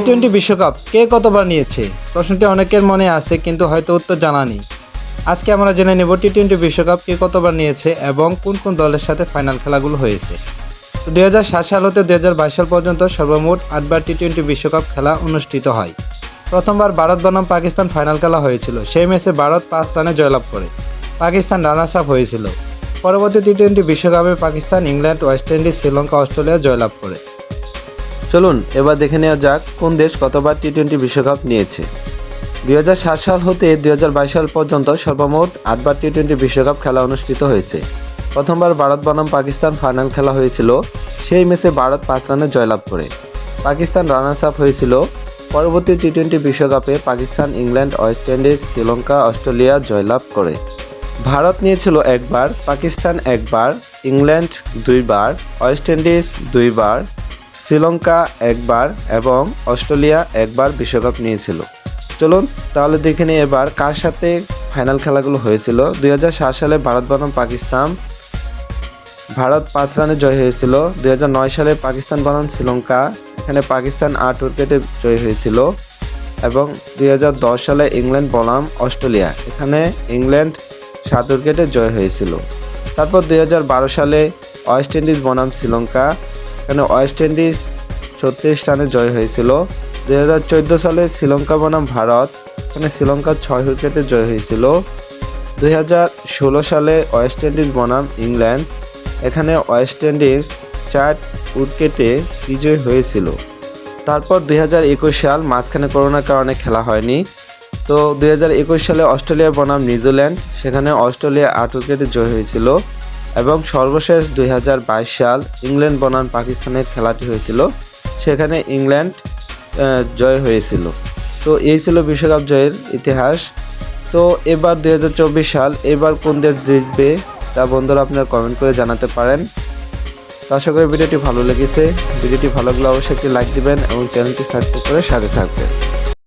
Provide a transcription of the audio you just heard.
Twenty বিশ্বকাপ, কে কতবার নিয়েছে? প্রশ্নটি অনেকের মনে আছে, কিন্তু হয়তো উত্তর জানা নেই। আজকে আমরা জেনে নেব টি টোয়েন্টি বিশ্বকাপ কে কতবার নিয়েছে এবং কোন কোন দলের সাথে ফাইনাল খেলাগুলো হয়েছে। দুই হাজার সাত সাল হতে দুই হাজার বাইশ সাল পর্যন্ত সর্বমোট আটবার টি টোয়েন্টি বিশ্বকাপ খেলা অনুষ্ঠিত হয়। প্রথমবার ভারত বনাম পাকিস্তান ফাইনাল খেলা হয়েছিল। সেই ম্যাচে ভারত পাঁচ রানে জয়লাভ করে। পাকিস্তান রানার্স আপ হয়েছিল। পরবর্তী টি টোয়েন্টি বিশ্বকাপে Pakistan, England, West Indies, Sri Lanka, Australia জয়লাভ করে। চলুন, এবার দেখে নেওয়া যাক কোন দেশ কতবার টি টোয়েন্টি বিশ্বকাপ নিয়েছে। দুই হাজার সাত সাল হতে দুই হাজার বাইশ সাল পর্যন্ত সর্বমোট আটবার টি টোয়েন্টি বিশ্বকাপ খেলা অনুষ্ঠিত হয়েছে। প্রথমবার ভারত বনাম পাকিস্তান ফাইনাল খেলা হয়েছিল, সেই ম্যাচে ভারত পাঁচ রানে জয়লাভ করে। পাকিস্তান রানার্স আপ হয়েছিল, পরবর্তী টি টোয়েন্টি বিশ্বকাপে Pakistan, England, West Indies, Sri Lanka, Australia জয়লাভ করে। ভারত নিয়েছিল একবার, পাকিস্তান একবার, ইংল্যান্ড দুইবার, ওয়েস্ট ইন্ডিজ দুইবার শ্রীলঙ্কা একবার এবং অস্ট্রেলিয়া একবার বিশ্বকাপ নিয়েছিল। চলুন তাহলে দেখে নিই এবার কার সাথে ফাইনাল খেলাগুলো হয়েছিল। দুই হাজার সাত সালে ভারত বনাম পাকিস্তান, ভারত পাঁচ রানে জয় হয়েছিল। দুই হাজার নয় সালে পাকিস্তান বনাম শ্রীলঙ্কা, এখানে পাকিস্তান আট উইকেটে জয় হয়েছিল। এবং দু হাজার দশ সালে ইংল্যান্ড বনাম অস্ট্রেলিয়া, এখানে ইংল্যান্ড সাত উইকেটে জয় হয়েছিল। তারপর দুই হাজার বারো সালে ওয়েস্ট ইন্ডিজ বনাম শ্রীলঙ্কা এখানে ওয়েস্ট ইন্ডিজ ছত্রিশ রানে জয় হয়েছিল? দুই হাজার চোদ্দ সালে শ্রীলঙ্কা বনাম ভারত, এখানে শ্রীলঙ্কা ছয় উইকেটে জয় হয়েছিল। দু হাজার ষোলো সালে ওয়েস্ট ইন্ডিজ বনাম ইংল্যান্ড, এখানে ওয়েস্ট ইন্ডিজ চার উইকেটে বিজয় হয়েছিল। তারপর দুই হাজার একুশ সাল মাঝখানে করোনার কারণে খেলা হয়নি। তো দুই হাজার একুশ সালে অস্ট্রেলিয়া বনাম নিউজিল্যান্ড, সেখানে অস্ট্রেলিয়া আট উইকেটে জয় হয়েছিল। এবং সর্বশেষ দুই হাজার বাইশ সাল ইংল্যান্ড বনাম পাকিস্তানের খেলাটি হয়েছিল। সেখানে ইংল্যান্ড জয় হয়েছিল। তো এই ছিল বিশ্বকাপ জয়ের ইতিহাস। তো এবার দুই হাজার চব্বিশ সাল এবার কোন দেশ জিতবে তা বন্ধুরা আপনারা কমেন্ট করে জানাতে পারেন। তো আশা করি ভিডিওটি ভালো লেগেছে। ভিডিওটি ভালো লাগলে অবশ্যই একটি লাইক দিবেন এবং চ্যানেলটি সাবস্ক্রাইব করে সাথে থাকবেন।